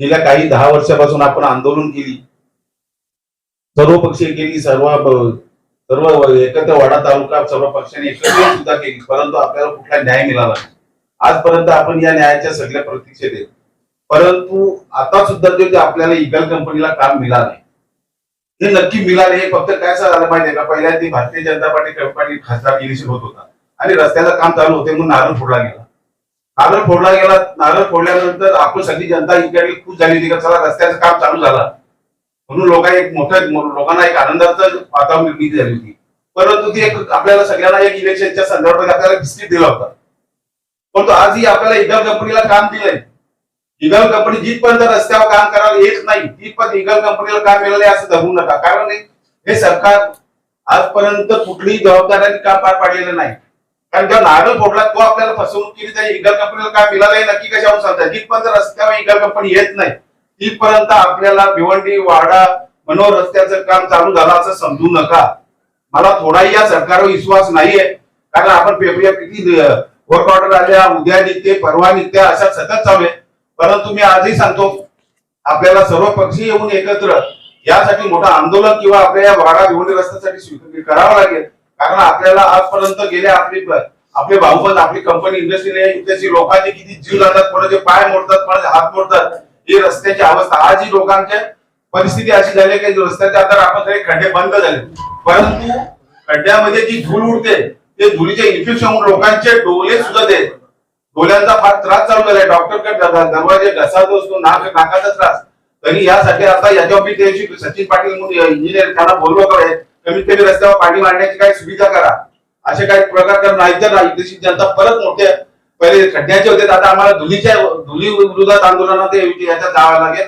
गेल्या काही दहा वर्षापासून आपण आंदोलन केली. सर्व पक्षीय केली सर्व सर्व एकत्र वाडा तालुका सर्व पक्षांनी एकत्र सुद्धा केली परंतु आपल्याला कुठला न्याय मिळाला नाही. आजपर्यंत आपण या न्यायाच्या सगळ्या प्रतीक्षेत आहेत परंतु आता सुद्धा ते आपल्याला इगल कंपनीला काम मिळालंय हे नक्की मिळाले हे फक्त काय झालं माहितीये का? पहिल्या ती भारतीय जनता पार्टी कंपनी खासदार इलेक्शन होत होता. आणि रस्त्याचं काम चालू होते म्हणून नारळ फोडला गेला. नारळ फोडला गेला नारळ फोडल्यानंतर आपण सगळी जनता इकडे खुश झाली होती का? चला रस्त्याचं काम चालू झालं. म्हणून लोकांना एक मोठं लोकांना एक आनंदाचं वातावरण निर्मिती झाली होती. परंतु ती एक आपल्याला सगळ्यांना एक इलेक्शनच्या संदर्भात आपल्याला बिस्किट दिला होता. परंतु आजही आपल्याला इगल कंपनीला काम दिलंय. इगल कंपनी जिथपर्यंत रस्त्यावर काम करायला येत नाही तिथपर्यंत इगल कंपनीला काम मिळालं असं धरू नका. कारण हे- हे सरकार आजपर्यंत कुठलीही जबाबदाऱ्याने काम पार पाडलेलं नाही. कारण जेव्हा नारळ फोडला तो आपल्याला फसवणूक केली त्या इगल कंपनीला काय मिळालंय नक्की कशावर सांगता जिथपर्यंत रस्त्यावर इगल कंपनी येत नाही तिथपर्यंत आपल्याला भिवंडी वाडा मनोहर रस्त्याचं काम चालू झालं असं समजू नका. मला थोडाही या सरकारवर विश्वास नाहीये. कारण आपण पेपर किती वर्क ऑर्डर आल्या उद्या निघते परवा निघते अशा सतत चालू आहे. परंतु मी आजही सांगतो आपल्याला सर्व पक्षी येऊन एकत्र यासाठी मोठं आंदोलन किंवा आपल्या या वाडा भिवंडी रस्त्यासाठी स्वीकृती करावं लागेल. कारण आपल्याला आजपर्यंत गेले आपली आपले भाऊबंद आपली कंपनी इंडस्ट्रीने लोकांचे किती जीव जातात कोणाचे पाय मोडतात कोणाचे हात मोडतात ही रस्त्याची अवस्था. आज जी लोकांच्या परिस्थिती अशी झाली की रस्त्याच्या आता आपण सगळे खड्डे बंद झाले. परंतु खड्ड्यामध्ये जी धूळ उडते ते धुळीचे इन्फेक्शन लोकांचे डोळे सुद्धा ते डोळ्यांचा फार त्रास चालू झालाय. डॉक्टरकडे दरवाजे घसाचा असतो नाक नाकाचा त्रास. तरी यासाठी आता याच्या मी सचिन पाटील म्हणून इंजिनियर त्यांना बोललो काय कमीत कमी रस्त्यावर पाणी मारण्याची काही सुविधा करा. असे काही प्रकार तर नाही तर इथली जनता परत मोठे पहिले खड्ड्याचे होते. आता आम्हाला धुलीच्या धुली विरोधात आंदोलनात याच्यात जावं लागेल.